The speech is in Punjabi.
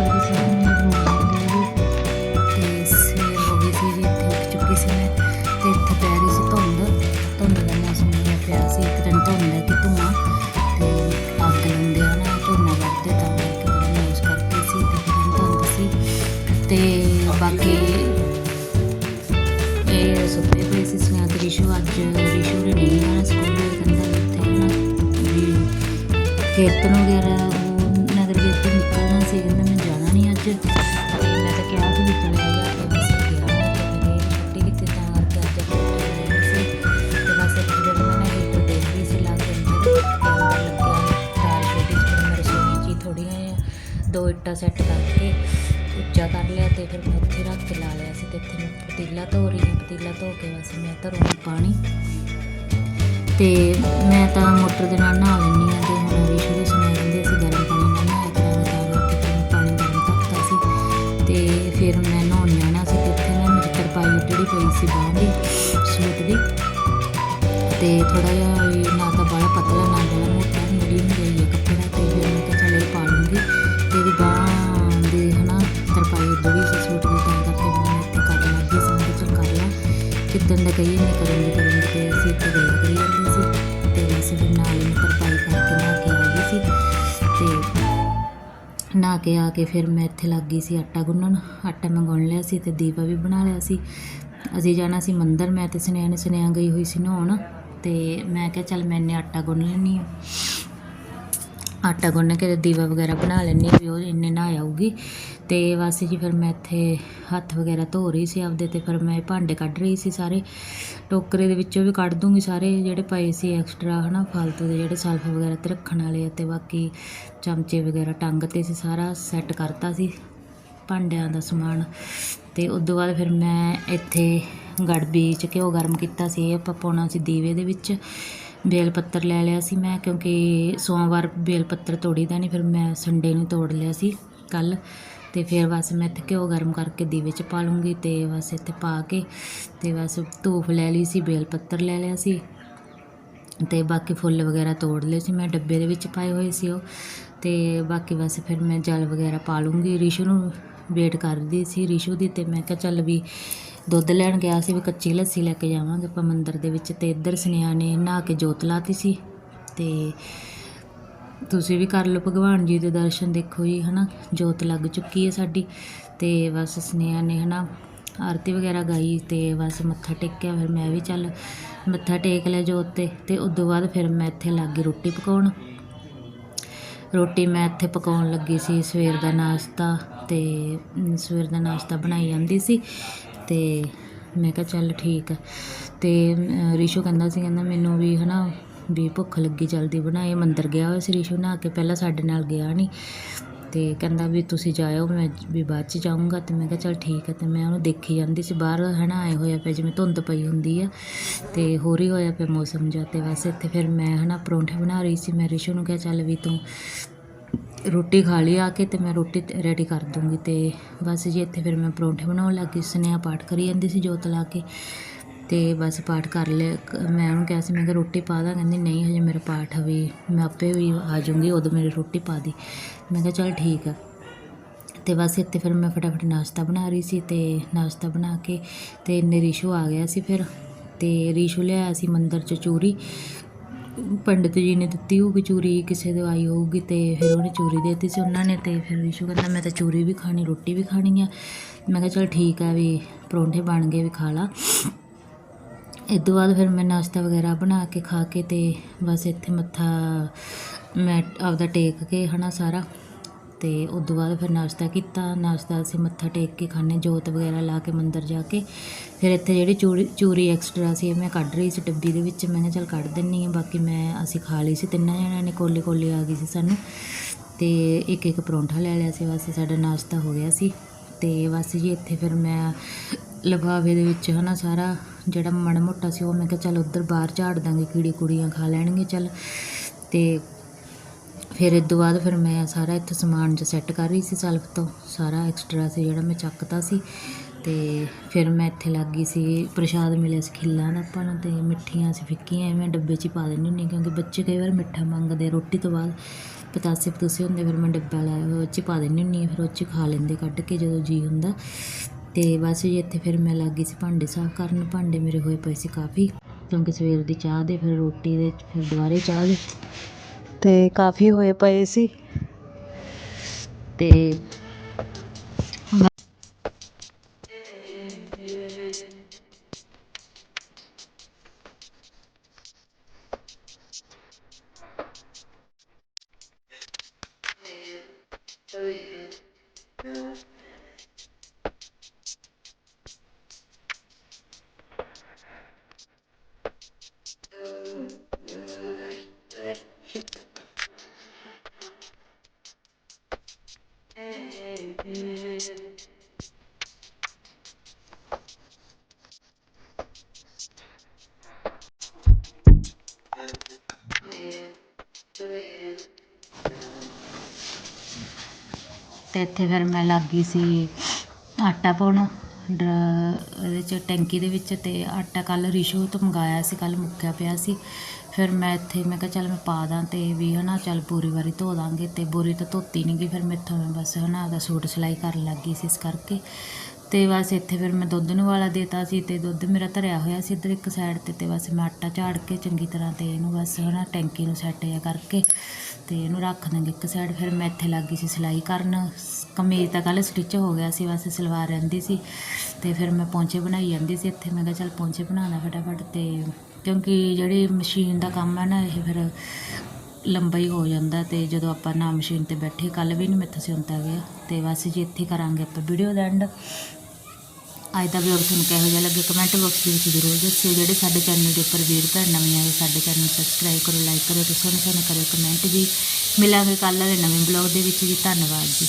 ਘਰ ਵਿੱਚ ਮੈਨੂੰ ਰੋਕ ਲਈ ਤੇ ਸਵੇਰ ਹੋ ਗਈ ਸੀ ਜੀ ਇੱਥੇ ਉੱਠ ਚੁੱਕੀ ਸੀ ਮੈਂ ਤੇ ਇੱਥੇ ਪੈ ਰਹੀ ਸੀ ਧੁੰਦ ਧੁੰਦ ਦਾ ਮੌਸਮ ਹੋਇਆ ਪਿਆ ਸੀ ਇੱਕ ਦਿਨ ਧੁੰਦ ਹੈ ਕਿ ਧੂਆਂ ਤੇ ਅੱਗ ਲੰਦੇ ਆ ਨਾ ਧੂਆਂ ਵਰਤੇ ਤਾਂ ਮੈਂ ਇੱਕ ਦਿਨ ਮੌਜ ਕਰਤੀ ਸੀ ਤੇ ਇੱਕ ਦਿਨ ਧੁੰਦ ਸੀ ਤੇ ਬਾਕੀ ਇਹ ਸੁਪਨੇ ਪਏ ਸੀ ਸੁਣਿਆ ਤੇ ਰਿਸ਼ੂ ਅੱਜ ਰਿਸ਼ੂ ਨੇ ਨਹੀਂ ਆਣਾ ਸਕੂਲ ਦੇ ਕੰਦਾ ਤੇ ਨਾ ਵੀ ਖੇਤਨ ਵਗੈਰਾ ਤੇ ਮੈਂ ਤਾਂ ਕਿਹਾ ਕਿ ਵੀ ਚਲੇ ਜਾ ਤੇ ਬਸ ਗਿਆ ਤੇ ਛੁੱਟੀ ਕੀਤੀ ਤਾਂ ਕਰਕੇ ਅੱਜ ਛੁੱਟੀ ਹੋਈ ਸੀ। ਤੇ ਬਸ ਇੱਕ ਜਦੋਂ ਮੈਂ ਨਾ ਦੇਖ ਰਹੀ ਸੀ, ਲਾ ਕੇ ਅੰਦਰ ਲੱਗਿਆ ਦਾਲ ਛੋਟੀ ਜਿਹੀ ਫਿਰ ਮੈਂ ਰਸੋਈ 'ਚ ਦੋ ਇੱਟਾਂ ਸੈੱਟ ਕਰਕੇ ਉੱਚਾ ਕਰ ਲਿਆ ਤੇ ਫਿਰ ਮੈਂ ਉੱਥੇ ਰੱਖ ਕੇ ਲਾ ਲਿਆ ਸੀ ਤੇ ਇੱਥੇ ਮੈਂ ਪਤੀਲਾ ਧੋ ਰਹੀ ਹਾਂ। ਪਤੀਲਾ ਧੋ ਕੇ ਬਸ ਮੈਂ ਧਰੂੰਗੀ ਪਾਣੀ। ਤੇ ਮੈਂ ਤਾਂ ਮੋਟਰ ਦੇ ਨਾਲ ਨਹਾ ਲੈਂਦੀ ਹਾਂ ਤੇ ਹੁਣ ਰਿਸ਼ੂ ਸੀ ਬਾਂਹ ਦੀ ਸੂਟ ਦੀ। ਤੇ ਥੋੜਾ ਜਿਹਾ ਨਾ ਤਾਂ ਬੜਾ ਪਤਲਾ, ਨਾ ਬੜਾ ਮੋਟਾ ਮੀਡੀਅਮ ਜਿਹਾ ਕੱਪੜਾ ਤੇ ਫਿਰ ਮੈਂ ਕਿਹਾ ਚੱਲ ਪਾ ਲੂੰਗੀ। ਤੇ ਇਹਦੀ ਬਾਂਹ ਦੀ ਹਨਾ ਤਰਪਾਈ ਬੜੀ ਸੀ ਸੂਟ ਦੀ ਤਾਂ ਕਰਕੇ ਮੈਂ ਇੱਥੇ ਕਰਨ ਲੱਗੀ ਸੀ, ਮੈਂ ਕਰ ਲਾਂ। ਕਿੱਦਣ ਦਾ ਕਹੀਏ ਨਹੀਂ ਕਰੂੰਗੀ ਕਰੂੰਗੀ ਤੇ ਅਸੀਂ ਇੱਥੇ ਗੱਲ ਕਰੀ ਜਾਂਦੇ ਸੀ। ਤੇ ਅਸੀਂ ਫਿਰ ਨਾਲ ਹੀ ਤਰਪਾਈ ਕਰਕੇ ਨਾ ਕੇ ਆ ਗਈ ਸੀ। ਤੇ ਨਹਾ ਕੇ ਆ ਕੇ ਫਿਰ ਮੈਂ ਇੱਥੇ ਲੱਗ ਗਈ ਸੀ ਆਟਾ ਗੁੰਨਣ। ਆਟਾ ਮੈਂ ਗੁੰਨ ਲਿਆ ਸੀ ਤੇ ਦੀਵਾ ਵੀ ਬਣਾ ਲਿਆ ਸੀ। ਅਸੀਂ ਜਾਣਾ ਸੀ ਮੰਦਰ, ਮੈਂ ਤੇ ਸੁਨੇਹਾ ਨੇ ਸੁਨੇਹਾ ਗਈ ਹੋਈ ਸੀ ਨਹਾਉਣ ਤੇ ਮੈਂ ਕਿਹਾ ਚੱਲ ਮੈਂ ਇੰਨੇ ਆਟਾ ਗੁੰਨ ਲੈਂਦੀ ਹਾਂ। ਆਟਾ ਗੁੰਨ ਕੇ ਤੇ ਦੀਵਾ ਵਗੈਰਾ ਬਣਾ ਲੈਂਦੀ ਹਾਂ ਵੀ ਉਹ ਇੰਨੇ ਨਹਾ ਆਊਗੀ। ਤੇ ਬਸ ਜੀ ਫਿਰ ਮੈਂ ਇੱਥੇ ਹੱਥ ਵਗੈਰਾ ਧੋ ਰਹੀ ਸੀ ਆਪਦੇ ਤੇ, ਫਿਰ ਮੈਂ ਭਾਂਡੇ ਕੱਢ ਰਹੀ ਸੀ ਸਾਰੇ। ਟੋਕਰੇ ਦੇ ਵਿੱਚੋਂ ਵੀ ਕੱਢ ਦੂੰਗੀ ਸਾਰੇ ਜਿਹੜੇ ਪਏ ਸੀ ਐਕਸਟਰਾ ਹਨਾ, ਫਾਲਤੂ ਦੇ ਜਿਹੜੇ ਸਲਫ ਵਗੈਰਾ ਤੇ ਰੱਖਣ ਵਾਲੇ ਆ ਤੇ ਬਾਕੀ ਚਮਚੇ ਵਗੈਰਾ ਟੰਗ ਤੇ ਸੀ ਸਾਰਾ ਸੈੱਟ ਕਰਤਾ ਸੀ। ਭਾਂਡਿਆਂ ਦਾ ਸਮਾਨ। ਅਤੇ ਉਸ ਤੋਂ ਬਾਅਦ ਫਿਰ ਮੈਂ ਇੱਥੇ ਗੜਬੀ ਚ ਘਿਓ ਗਰਮ ਕੀਤਾ ਸੀ, ਇਹ ਆਪਾਂ ਪਾਉਣਾ ਸੀ ਦੀਵੇ ਦੇ ਵਿੱਚ। ਬੇਲ ਪੱਤਰ ਲੈ ਲਿਆ ਸੀ ਮੈਂ, ਕਿਉਂਕਿ ਸੋਮਵਾਰ ਬੇਲ ਪੱਤਰ ਤੋੜੀ ਦਾ ਨਹੀਂ ਫਿਰ ਮੈਂ ਸੰਡੇ ਨੂੰ ਤੋੜ ਲਿਆ ਸੀ ਕੱਲ ਤੇ ਫਿਰ ਬਸ ਮੈਂ ਇੱਥੇ ਘਿਓ ਗਰਮ ਕਰਕੇ ਦੀਵੇ 'ਚ ਪਾ ਲੂੰਗੀ ਤੇ ਬਸ ਇੱਥੇ ਪਾ ਕੇ ਤੇ ਬਸ ਧੂਫ ਲੈ ਲਈ ਸੀ, ਬੇਲ ਪੱਤਰ ਲੈ ਲਿਆ ਸੀ। ਤੇ ਬਾਕੀ ਫੁੱਲ ਵਗੈਰਾ ਤੋੜ ਲਏ ਸੀ, ਮੈਂ ਡੱਬੇ ਦੇ ਵਿੱਚ ਪਾਏ ਹੋਏ ਸੀ ਉਹ। ਤੇ ਬਾਕੀ ਬਸ ਫਿਰ ਮੈਂ ਜਲ ਵਗੈਰਾ ਪਾ ਲੂੰਗੀ ਰਿਸ਼ੂ ਨੂੰ। ਵੇਟ ਕਰਦੀ ਸੀ ਰਿਸ਼ੂ ਦੀ ਤੇ ਮੈਂ ਕਿਹਾ ਚੱਲ ਵੀ ਦੁੱਧ ਲੈਣ ਗਿਆ ਸੀ, ਵੀ ਕੱਚੀ ਲੱਸੀ ਲੈ ਕੇ ਜਾਵਾਂਗੇ ਆਪਾਂ ਮੰਦਿਰ ਦੇ ਵਿੱਚ ਤੇ ਇੱਧਰ ਸੁਨੇਹਾ ਨੇ ਨਹਾ ਕੇ ਜੋਤ ਲਾਤੀ ਸੀ ਤੇ ਤੁਸੀਂ ਵੀ ਕਰ ਲਓ ਭਗਵਾਨ ਜੀ ਦੇ ਦਰਸ਼ਨ, ਦੇਖੋ ਜੀ, ਹਨਾ, ਜੋਤ ਲੱਗ ਚੁੱਕੀ ਹੈ ਸਾਡੀ ਤੇ ਬਸ ਸੁਨੇਹਾ ਨੇ, ਹਨਾ, ਆਰਤੀ ਵਗੈਰਾ ਗਾਈ ਤੇ ਬਸ ਮੱਥਾ ਟੇਕਿਆ, ਫਿਰ ਮੈਂ ਵੀ ਚੱਲ ਮੱਥਾ ਟੇਕ ਲਿਆ ਜੋਤ ਤੇ ਤੇ ਉਸ ਤੋਂ ਬਾਅਦ ਫਿਰ ਮੈਂ ਇੱਥੇ ਲੱਗ ਗਈ ਰੋਟੀ ਪਕਾਉਣ ਰੋਟੀ ਮੈਂ ਇੱਥੇ ਪਕਾਉਣ ਲੱਗੀ ਸੀ, ਸਵੇਰ ਦਾ ਨਾਸ਼ਤਾ ਤੇ ਸਵੇਰ ਦਾ ਨਾਸ਼ਤਾ ਬਣਾਈ ਜਾਂਦੀ ਸੀ ਤੇ ਮੈਂ ਕਿਹਾ ਚੱਲ ਠੀਕ ਆ। ਤੇ ਰਿਸ਼ੂ ਕਹਿੰਦਾ ਸੀ, ਕਹਿੰਦਾ ਮੈਨੂੰ ਵੀ ਹਨਾ ਵੀ ਭੁੱਖ ਲੱਗੀ, ਜਲਦੀ ਬਣਾਏ ਮੰਦਰ ਗਿਆ ਹੋਇਆ ਸੀ ਰਿਸ਼ੂ, ਨਹਾ ਕੇ ਪਹਿਲਾਂ ਸਾਡੇ ਨਾਲ ਗਿਆ ਨਹੀਂ ਅਤੇ ਕਹਿੰਦਾ ਵੀ ਤੁਸੀਂ ਜਾਇਓ, ਮੈਂ ਵੀ ਬਾਅਦ ਚ ਜਾਊਂਗਾ ਅਤੇ ਮੈਂ ਕਿਹਾ ਚੱਲ ਠੀਕ ਹੈ ਅਤੇ ਮੈਂ ਉਹਨੂੰ ਦੇਖੀ ਜਾਂਦੀ ਸੀ, ਬਾਹਰ ਹੈ ਨਾ ਆਏ ਹੋਇਆ ਪਿਆ ਜਿਵੇਂ ਧੁੰਦ ਪਈ ਹੁੰਦੀ ਆ ਅਤੇ ਹੋਰ ਹੀ ਹੋਇਆ ਪਿਆ ਮੌਸਮ ਜਿਹਾ ਅਤੇ ਵੈਸੇ ਇੱਥੇ ਫਿਰ ਮੈਂ ਹੈ ਨਾ ਪਰੌਂਠੇ ਬਣਾ ਰਹੀ ਸੀ, ਮੈਂ ਰਿਸ਼ੂ ਨੂੰ ਕਿਹਾ ਚੱਲ ਵੀ ਤੂੰ ਰੋਟੀ ਖਾ ਲਈ ਆ ਕੇ ਤੇ ਮੈਂ ਰੋਟੀ ਰੈਡੀ ਕਰ ਦੂੰਗੀ ਤੇ ਬਸ ਜੀ ਇੱਥੇ ਫਿਰ ਮੈਂ ਪਰੌਂਠੇ ਬਣਾਉਣ ਲੱਗ ਗਈ ਸੁਨੇਹਾ ਪਾਠ ਕਰੀ ਜਾਂਦੀ ਸੀ ਜੋਤ ਲਾ ਕੇ ਅਤੇ ਬਸ ਪਾਠ ਕਰ ਲਿਆ। ਮੈਂ ਉਹਨੂੰ ਕਿਹਾ ਸੀ, ਮੈਂ ਕਿਹਾ ਰੋਟੀ ਪਾ ਦਾਂ। ਕਹਿੰਦੀ, ਨਹੀਂ, ਹਜੇ ਮੇਰਾ ਪਾਠ ਵੀ, ਮੈਂ ਆਪੇ ਵੀ ਆ ਜਾਊਂਗੀ, ਉਦੋਂ ਮੇਰੀ ਰੋਟੀ ਪਾ ਦੀ। ਮੈਂ ਕਿਹਾ, ਚੱਲ ਠੀਕ ਆ। ਤੇ ਬਸ ਇੱਥੇ ਫਿਰ ਮੈਂ ਫਟਾਫਟ ਨਾਸ਼ਤਾ ਬਣਾ ਰਹੀ ਸੀ ਤੇ ਨਾਸ਼ਤਾ ਬਣਾ ਕੇ ਤੇ ਇੰਨੇ ਰਿਸ਼ੂ ਆ ਗਿਆ ਸੀ ਫਿਰ। ਤੇ ਰਿਸ਼ੂ ਲਿਆਇਆ ਸੀ ਮੰਦਰ ਚ ਚੂਰੀ। ਪੰਡਿਤ ਜੀ ਨੇ ਦਿੱਤੀ ਹੋਊਗੀ ਚੂਰੀ, ਕਿਸੇ ਦੇ ਆਈ ਹੋਊਗੀ ਤੇ ਫਿਰ ਉਹਨੇ ਚੂਰੀ ਦੇ ਦਿੱਤੀ ਸੀ ਉਹਨਾਂ ਨੇ ਤੇ ਫਿਰ ਰਿਸ਼ੂ ਕਹਿੰਦਾ, ਮੈਂ ਤਾਂ ਚੂਰੀ ਵੀ ਖਾਣੀ, ਰੋਟੀ ਵੀ ਖਾਣੀ ਆ। ਮੈਂ ਕਿਹਾ, ਚਲ ਠੀਕ ਆ ਵੀ, ਪਰੌਂਠੇ ਬਣ ਗਏ, ਵੀ ਖਾ ਲਾ। ਇਸ ਤੋਂ ਬਾਅਦ ਫਿਰ ਮੈਂ ਨਾਸ਼ਤਾ ਵਗੈਰਾ ਬਣਾ ਕੇ ਖਾ ਕੇ ਤੇ ਬਸ ਇੱਥੇ ਮੱਥਾ, ਮੈਂ ਆਪਦਾ ਟੇਕ ਕੇ ਹਨਾ ਸਾਰਾ। ਤੇ ਉਸ ਤੋਂ ਬਾਅਦ ਫਿਰ ਨਾਸ਼ਤਾ ਕੀਤਾ। ਨਾਸ਼ਤਾ ਅਸੀਂ ਮੱਥਾ ਟੇਕ ਕੇ ਖਾਣੇ ਜੋਤ ਵਗੈਰਾ ਲਾ ਕੇ ਮੰਦਰ ਜਾ ਕੇ। ਫਿਰ ਇੱਥੇ ਜਿਹੜੀ ਚੂਰੀ ਚੂਰੀ ਐਕਸਟਰਾ ਸੀ ਇਹ ਮੈਂ ਕੱਢ ਰਹੀ ਸੀ ਡੱਬੀ ਦੇ ਵਿੱਚ। ਮੈਂ ਕਿਹਾ ਚੱਲ ਕੱਢ ਦਿੰਨੀ ਆ ਬਾਕੀ ਮੈਂ, ਅਸੀਂ ਖਾ ਲਈ ਸੀ। ਤਿੰਨਾਂ ਜਣਿਆਂ ਨੇ ਕੋਲੇ ਕੋਲੇ ਆ ਗਈ ਸੀ ਸਾਨੂੰ। ਤੇ ਇੱਕ ਇੱਕ ਪਰੌਂਠਾ ਲੈ ਲਿਆ ਸੀ। ਬਸ ਸਾਡਾ ਨਾਸ਼ਤਾ ਹੋ ਗਿਆ ਸੀ। ਤੇ ਬਸ ਜੀ ਇੱਥੇ ਫਿਰ ਮੈਂ ਲਿਫਾਫੇ ਦੇ ਵਿੱਚ ਹੈ ਨਾ ਸਾਰਾ ਜਿਹੜਾ ਮਾੜਾ ਮੋਟਾ ਸੀ ਉਹ ਮੈਂ ਕਿਹਾ ਚੱਲ ਉੱਧਰ ਬਾਹਰ ਝਾੜ ਦਾਂਗੇ, ਕੀੜੀ ਕੁੜੀਆਂ ਖਾ ਲੈਣਗੇ ਚੱਲ। ਤੇ ਫਿਰ ਇਸ ਤੋਂ ਬਾਅਦ ਫਿਰ ਮੈਂ ਸਾਰਾ ਇੱਥੇ ਸਮਾਨ ਜਿਹਾ ਸੈੱਟ ਕਰ ਰਹੀ ਸੀ ਸੈਲਫ ਤੋਂ, ਸਾਰਾ ਐਕਸਟਰਾ ਸੀ ਜਿਹੜਾ ਮੈਂ ਚੱਕਤਾ ਸੀ। ਤੇ ਫਿਰ ਮੈਂ ਇੱਥੇ ਲੱਗ ਗਈ ਸੀ, ਪ੍ਰਸ਼ਾਦ ਮਿਲਿਆ ਸੀ ਖਿੱਲਾਂ ਦਾ ਆਪਾਂ ਨੂੰ ਤੇ ਮਿੱਠੀਆਂ ਸੀ ਫਿੱਕੀਆਂ, ਐਵੇਂ ਡੱਬੇ 'ਚ ਹੀ ਪਾ ਦਿੰਦੀ ਹੁੰਦੀ ਕਿਉਂਕਿ ਬੱਚੇ ਕਈ ਵਾਰ ਮਿੱਠਾ ਮੰਗਦੇ ਆ ਰੋਟੀ ਤੋਂ ਬਾਅਦ। ਪਤਾਸੇ ਪਤੂਸੇ ਹੁੰਦੇ ਫਿਰ ਮੈਂ ਡੱਬਾ ਲਾਇਆ ਉਹ 'ਚ ਪਾ ਦਿੰਦੀ ਹੁੰਦੀ ਹਾਂ, ਫਿਰ ਉਹ 'ਚ ਖਾ ਲੈਂਦੇ ਕੱਢ ਕੇ ਜਦੋਂ ਜੀ ਹੁੰਦਾ। ਤੇ ਬਸ ਜੀ ਇੱਥੇ ਫਿਰ ਮੈਂ ਲੱਗ ਗਈ ਸੀ ਭਾਂਡੇ ਸਾਫ਼ ਕਰਨ। ਭਾਂਡੇ ਮੇਰੇ ਹੋਏ ਪਏ ਸੀ ਕਾਫੀ। ਕਿਉਂਕਿ ਸਵੇਰ ਦੀ ਚਾਹ ਦੇ ਫਿਰ ਰੋਟੀ ਦੇ ਫਿਰ ਦੁਬਾਰੇ ਚਾਹ ਦੇ। ਤੇ ਕਾਫੀ ਹੋਏ ਪਏ ਸੀ। ਤੇ ਅਤੇ ਇੱਥੇ ਫਿਰ ਮੈਂ ਲੱਗ ਗਈ ਸੀ ਆਟਾ ਪਾਉਣ। ਡਰ ਉਹਦੇ 'ਚ ਟੈਂਕੀ ਦੇ ਵਿੱਚ ਅਤੇ ਆਟਾ ਕੱਲ੍ਹ ਰਿਸ਼ੂ ਤੋਂ ਮੰਗਾਇਆ ਸੀ, ਕੱਲ੍ਹ ਮੁੱਕਿਆ ਪਿਆ ਸੀ। ਫਿਰ ਮੈਂ ਇੱਥੇ, ਮੈਂ ਕਿਹਾ ਚੱਲ ਮੈਂ ਪਾ ਦਾਂ ਅਤੇ ਵੀ ਹੈ ਨਾ ਚੱਲ ਬੋਰੀ ਵਾਰੀ ਧੋ ਦਾਂਗੇ ਅਤੇ ਬੋਰੀ ਤਾਂ ਧੋਤੀ ਨਹੀਂ ਗਈ, ਫਿਰ ਮੈਂ ਇੱਥੋਂ ਬਸ ਹੈ ਨਾ ਆਪਦਾ ਸੂਟ ਸਿਲਾਈ ਕਰਨ ਲੱਗ ਗਈ ਸੀ ਇਸ ਕਰਕੇ। ਤੇ ਬਸ ਇੱਥੇ ਫਿਰ ਮੈਂ ਦੁੱਧ ਨੂੰ ਵਾਲਾ ਦੇਤਾ ਸੀ ਤੇ ਦੁੱਧ ਮੇਰਾ ਧਰਿਆ ਹੋਇਆ ਸੀ ਇੱਧਰ ਇੱਕ ਸਾਈਡ ਤੇ ਤੇ ਬਸ ਮੈਂ ਆਟਾ ਝਾੜ ਕੇ ਚੰਗੀ ਤਰ੍ਹਾਂ ਤੇ ਇਹਨੂੰ ਬਸ ਹਨਾ ਟੈਂਕੀ ਨੂੰ ਸੈੱਟ ਜਿਹਾ ਕਰਕੇ ਤੇ ਇਹਨੂੰ ਰੱਖ ਦਾਂਗੇ ਇੱਕ ਸਾਈਡ ਫਿਰ ਮੈਂ ਇੱਥੇ ਲੱਗ ਗਈ ਸੀ ਸਿਲਾਈ ਕਰਨ। ਕਮੀਜ਼ ਤਾਂ ਕੱਲ੍ਹ ਸਟਿਚ ਹੋ ਗਿਆ ਸੀ, ਬਸ ਸਲਵਾਰ ਰਹਿੰਦੀ ਸੀ ਤੇ ਫਿਰ ਮੈਂ ਪੌਂਚੇ ਬਣਾਈ ਜਾਂਦੀ ਸੀ ਇੱਥੇ। ਮੈਂ ਕਿਹਾ ਚੱਲ ਪੌਂਚੇ ਬਣਾਉਣਾ ਫਟਾਫਟ ਤੇ ਕਿਉਂਕਿ ਜਿਹੜੀ ਮਸ਼ੀਨ ਦਾ ਕੰਮ ਹੈ ਨਾ, ਇਹ ਫਿਰ ਲੰਬਾ ਹੀ ਹੋ ਜਾਂਦਾ ਤੇ ਜਦੋਂ ਆਪਾਂ ਨਾ ਮਸ਼ੀਨ ਤੇ ਬੈਠੇ ਕੱਲ ਵੀ ਨਹੀਂ ਮੈਥੋਂ ਸਿਉਂਤਾ ਗਿਆ ਤੇ ਬਸ ਜੀ ਇੱਥੇ ਕਰਾਂਗੇ ਆਪਾਂ ਵੀਡੀਓ ਦਾ ਐਂਡ ਅੱਜ ਦਾ ਵਲੌਗ ਤੁਹਾਨੂੰ ਕਿਹੋ ਜਿਹਾ ਲੱਗੇ ਕਮੈਂਟ ਬਾਕਸ ਦੇ ਵਿੱਚ ਜ਼ਰੂਰ ਦੱਸਿਓ। ਜਿਹੜੇ ਸਾਡੇ ਚੈਨਲ ਦੇ ਉੱਪਰ ਵੀਰ ਭੈਣ ਨਵੇਂ ਆਏ, ਸਾਡੇ ਚੈਨਲ ਨੂੰ ਸਬਸਕ੍ਰਾਈਬ ਕਰੋ ਲਾਈਕ ਕਰੋ ਤੇ ਸੋਹਣੇ ਸੋਹਣੇ ਕਰਿਓ ਕਮੈਂਟ ਜੀ। ਮਿਲਾਂਗੇ ਕੱਲ੍ਹ ਦੇ ਨਵੇਂ ਵਲੌਗ ਦੇ ਵਿੱਚ ਜੀ। ਧੰਨਵਾਦ ਜੀ।